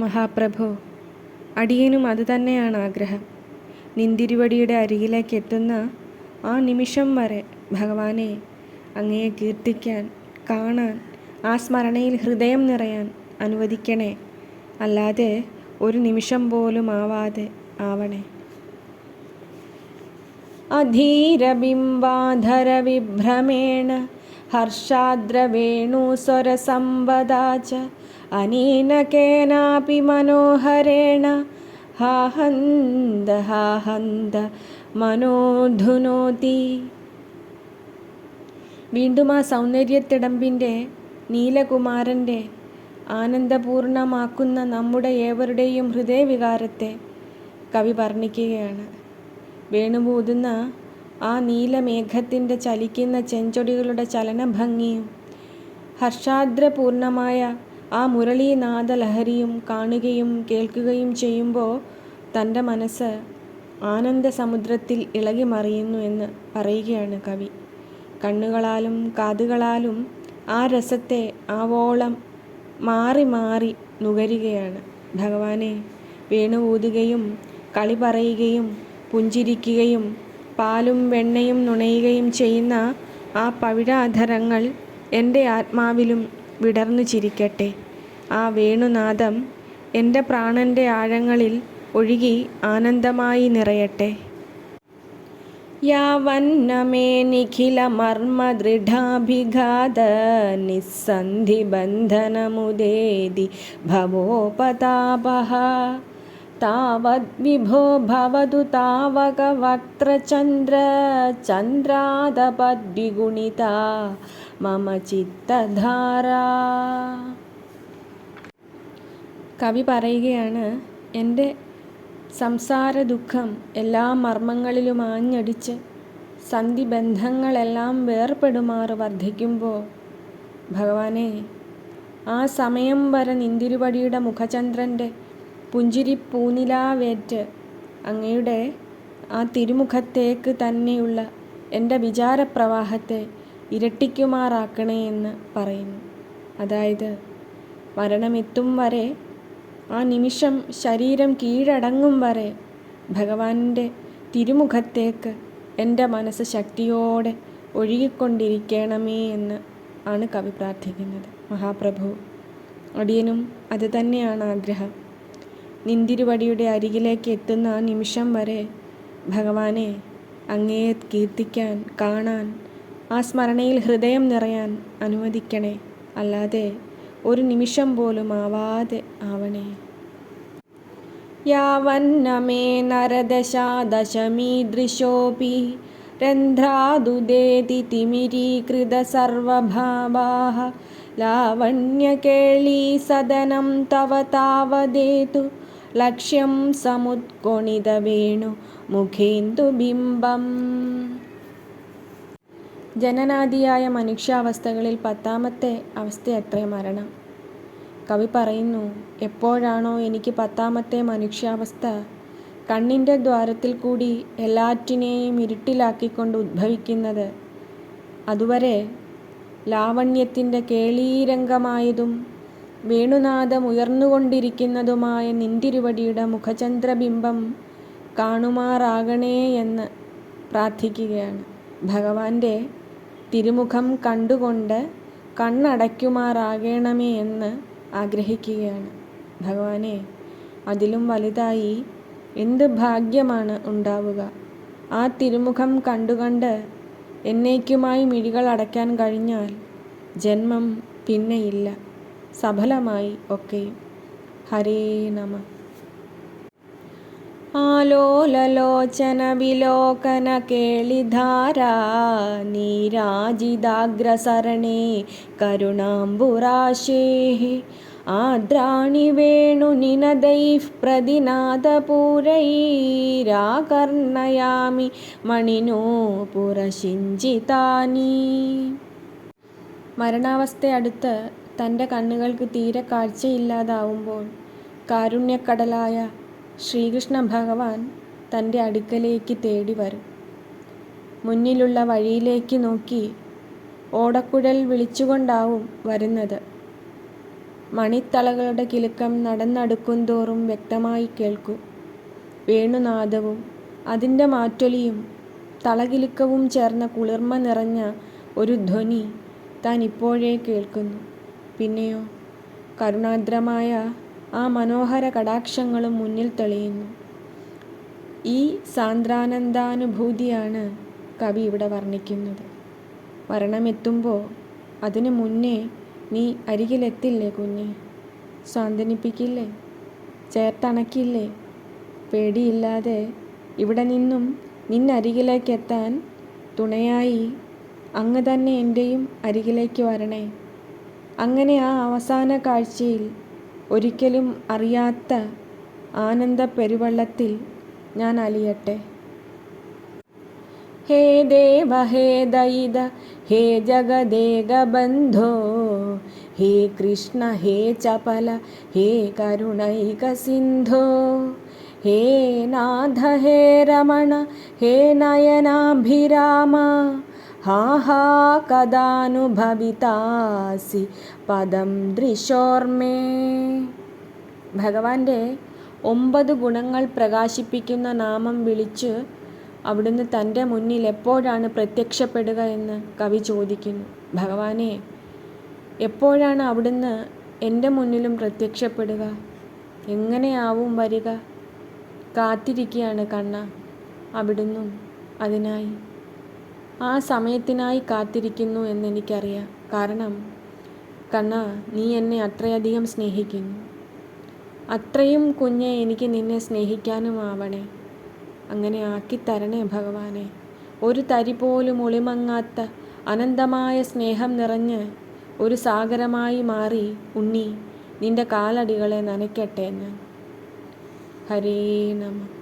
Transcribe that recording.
മഹാപ്രഭു അടിയനും അതുതന്നെയാണ് ആഗ്രഹം. നിന്തിരുവടിയുടെ അരികിലേക്ക് എത്തുന്ന ആ നിമിഷം വരെ ഭഗവാനെ അങ്ങയെ കീർത്തിക്കാൻ കാണാൻ ആ സ്മരണയിൽ ഹൃദയം നിറയാൻ അനുവദിക്കണേ. അല്ലാതെ ഒരു നിമിഷം പോലും ആവാതെ ആവണേ. അധീരബിംബാധരവിഭ്രമേണ ഹർഷാദ്രവേണുസ്വരസംവദാ ച അനേന കേനാപി മനോഹരേണ हा हन्द മനോധുനോതി. വീണ്ടും ആ സൗന്ദര്യത്തിടമ്പിന്റെ നീലകുമാരന്റെ ആനന്ദപൂർണമാക്കുന്ന നമ്മുടെ ഏവരുടെയും ഹൃദയവികാരത്തെ കവി വർണിക്കുകയാണ്. വേണുപൂതുന്ന ആ നീലമേഘത്തിന്റെ ചലിക്കുന്ന ചെഞ്ചൊടികളുടെ ചലനഭംഗിയും ഹർഷാദ്രപൂർണമായ ആ മുരളീനാദ ലഹരിയും കാണുകയും കേൾക്കുകയും ചെയ്യുമ്പോൾ തന്റെ മനസ്സ് ആനന്ദസമുദ്രത്തിൽ ഇളകി മറിയുന്നു എന്ന് പറയുകയാണ് കവി. കണ്ണുകളാലും കാതുകളാലും ആ രസത്തെ ആവോളം മാറി മാറി നുകരുകയാണ്. ഭഗവാനെ വേണുകൂതുകയും കളി പറയുകയും പുഞ്ചിരിക്കുകയും പാലും വെണ്ണയും നുണയുകയും ചെയ്യുന്ന ആ പവിഴാധരങ്ങൾ എന്റെ ആത്മാവിലും വിടർന്നു ചിരിക്കട്ടെ. ആ വേണുനാദം എന്റെ പ്രാണന്റെ ആഴങ്ങളിൽ ഒഴുകി ആനന്ദമായി നിറയട്ടെ. യാവന്നമേ നിഖിലമർമ്മദൃഢാഭിഘാത നിസ്സന്ധിബന്ധനമുദേതി ഭവോപതാപः താവദ്വിഭോ ഭവതു താവകവക്ത്രചന്ദ്ര ചന്ദ്രാദപദ്വിഗുണിത മമ ചിത്തധാരാ. കവി പറയുകയാണ് എന്റെ സംസാര ദുഃഖം എല്ലാ മർമ്മങ്ങളിലും ആഞ്ഞടിച്ച് സന്ധിബന്ധങ്ങളെല്ലാം വേർപെടുമാറ് വർദ്ധിക്കുമ്പോൾ ഭഗവാനെ ആ സമയം വരെ നിന്തിരുപടിയുടെ മുഖചന്ദ്രന്റെ പുഞ്ചിരി പൂനിലാവേറ്റ് അങ്ങയുടെ ആ തിരുമുഖത്തേക്ക് തന്നെയുള്ള എന്റെ വിചാരപ്രവാഹത്തെ ഇരട്ടിക്കുമാറാക്കണേ എന്ന് പറയുന്നു. അതായത് മരണമെത്തും വരെ ആ നിമിഷം ശരീരം കീഴടങ്ങും വരെ ഭഗവാന്റെ തിരുമുഖത്തേക്ക് എന്റെ മനസ്സ് ശക്തിയോടെ ഒഴുകിക്കൊണ്ടിരിക്കണമേ എന്ന് ആണ് കവി പ്രാർത്ഥിക്കുന്നത്. മഹാപ്രഭു അടിയനും അത് തന്നെയാണ് ആഗ്രഹം. നിന്തിരുവടിയുടെ അരികിലേക്ക് എത്തുന്ന ആ നിമിഷം വരെ ഭഗവാനെ അങ്ങയെ കീർത്തിക്കാൻ കാണാൻ ആ സ്മരണയിൽ ഹൃദയം നിറയാൻ അനുവദിക്കണേ. അല്ലാതെ ഒരു പോലും ആവാതെ ओनिमिषं बोलुमावादे आवणे यावन्नमे नरदशादशमीदृशोऽपि रन्ध्रादुदेतिमिरीकृतसर्वभावाः लावण्यकेळीसदनं तव तावदेतु लक्ष्यं समुत्कोणितवेणुमुखेन्दुबिम्बम् ജനനാദിയായ മനുഷ്യാവസ്ഥകളിൽ പത്താമത്തെ അവസ്ഥയത്രേ മരണം? കവി പറയുന്നു എപ്പോഴാണോ എനിക്ക് പത്താമത്തെ മനുഷ്യാവസ്ഥ. കണ്ണിന്റെ ദ്വാരത്തിൽ കൂടി എല്ലാറ്റിനെയും ഇരുട്ടിലാക്കിക്കൊണ്ട് ഉദ്ഭവിക്കുന്നത്. അതുവരെ ലാവണ്യത്തിന്റെ കേളീരംഗമായതും വേണുനാഥം ഉയർന്നുകൊണ്ടിരിക്കുന്നതുമായ നിന്തിരുവടിയുടെ മുഖചന്ദ്രബിംബം കാണുമാറാകണേ എന്ന് പ്രാർത്ഥിക്കുകയാണ് ഭഗവാന്റെ തിരുമുഖം കണ്ടുകൊണ്ട് കണ്ണടയ്ക്കുമാറാകണമേ എന്ന് ആഗ്രഹിക്കുകയാണ്. ഭഗവാനെ അതിലും വലുതായി എന്ത് ഭാഗ്യമാണ് ഉണ്ടാവുക? ആ തിരുമുഖം കണ്ടുകണ്ട് എന്നേക്കുമായി മിഴികൾ അടയ്ക്കാൻ കഴിഞ്ഞാൽ ജന്മം പിന്നെയില്ല സഫലമായി ഒക്കെയും. ഹരേ നമ. ആലോലലോചന വിലോകന കേളിധാരാ നീരാജിതാഗ്രസരണേ കരുണാംബുരാശേ. ആദ്രാണി വേണു നിനദൈഃ പ്രതിനാദപൂരൈരാകർണയാമി മണിനോ പുരശിഞ്ചിതാനി. മരണാവസ്ഥയടുത്ത് തന്റെ കണ്ണുകൾക്ക് തീരെ കാഴ്ചയില്ലാതാവുമ്പോൾ കാരുണ്യക്കടലായ ശ്രീകൃഷ്ണ ഭഗവാൻ തന്റെ അടുക്കലേക്ക് തേടി വരും. മുന്നിലുള്ള വഴിയിലേക്ക് നോക്കി ഓടക്കുഴൽ വിളിച്ചുകൊണ്ടാവും വരുന്നത്. മണിത്തളകളുടെ കിലുക്കം നടന്നടുക്കും തോറും വ്യക്തമായി കേൾക്കൂ. വേണുനാദവും അതിന്റെ മാറ്റൊലിയും തളകിലുക്കവും ചേർന്ന കുളിർമ നിറഞ്ഞ ഒരു ധ്വനി താൻ ഇപ്പോഴേ കേൾക്കുന്നു. പിന്നെയോ കരുണാദ്രമായ ആ മനോഹര കടാക്ഷങ്ങളും മുന്നിൽ തെളിയുന്നു. ഈ സാന്ദ്രാനന്ദാനുഭൂതിയാണ് കവി ഇവിടെ വർണിക്കുന്നത്. മരണമെത്തുമ്പോൾ അതിനു മുന്നേ നീ അരികിലെത്തില്ലേ കുഞ്ഞെ? സ്വാന്തനിപ്പിക്കില്ലേ? ചേർത്തണക്കില്ലേ? പേടിയില്ലാതെ ഇവിടെ നിന്നും നിന്നരികിലേക്കെത്താൻ തുണയായി അങ്ങ് തന്നെ എന്റെയും അരികിലേക്ക് വരണേ. അങ്ങനെ ആ അവസാന കാഴ്ചയിൽ ഒരിക്കലും അറിയാത്ത ആനന്ദ പെരുവള്ളത്തിൽ ഞാൻ അലിയട്ടെ. ഹേ ദേവ ഹേ ദൈത ഹേ ജഗദേക ബന്ധോ ഹേ കൃഷ്ണ ഹേ ചപല ഹേ കരുണൈക സിന്ധോ ഹേ നാഥ ഹേ രമണ ഹേ നയനാഭിരാമ ഹാ ഹാ കഥാനുഭവിതാസി പദം ദൃശോർമേ ഭഗവാന്റെ ഒമ്പത് ഗുണങ്ങൾ പ്രകാശിപ്പിക്കുന്ന നാമം വിളിച്ച് അവിടുന്ന് തന്റെ മുന്നിൽ എപ്പോഴാണ് പ്രത്യക്ഷപ്പെടുക എന്ന് കവി ചോദിക്കുന്നു. ഭഗവാനെ എപ്പോഴാണ് അവിടുന്ന് എന്റെ മുന്നിലും പ്രത്യക്ഷപ്പെടുക? എങ്ങനെയാവും വരിക? കാത്തിരിക്കുകയാണ് കണ്ണ അവിടുന്നും അതിനായി. ആ സമയത്തിനായി കാത്തിരിക്കുന്നു എന്നെനിക്കറിയാം. കാരണം കണ്ണ നീ എന്നെ അത്രയധികം സ്നേഹിക്കുന്നു. അത്രയും കുഞ്ഞെ എനിക്ക് നിന്നെ സ്നേഹിക്കാനും ആവണേ. അങ്ങനെ ആക്കിത്തരണേ ഭഗവാനെ. ഒരു തരി പോലും ഒളിമങ്ങാത്ത അനന്തമായ സ്നേഹം നിറഞ്ഞ് ഒരു സാഗരമായി മാറി ഉണ്ണി നിന്റെ കാലടികളെ നനയ്ക്കട്ടെ എന്ന് ഹരേ നമ.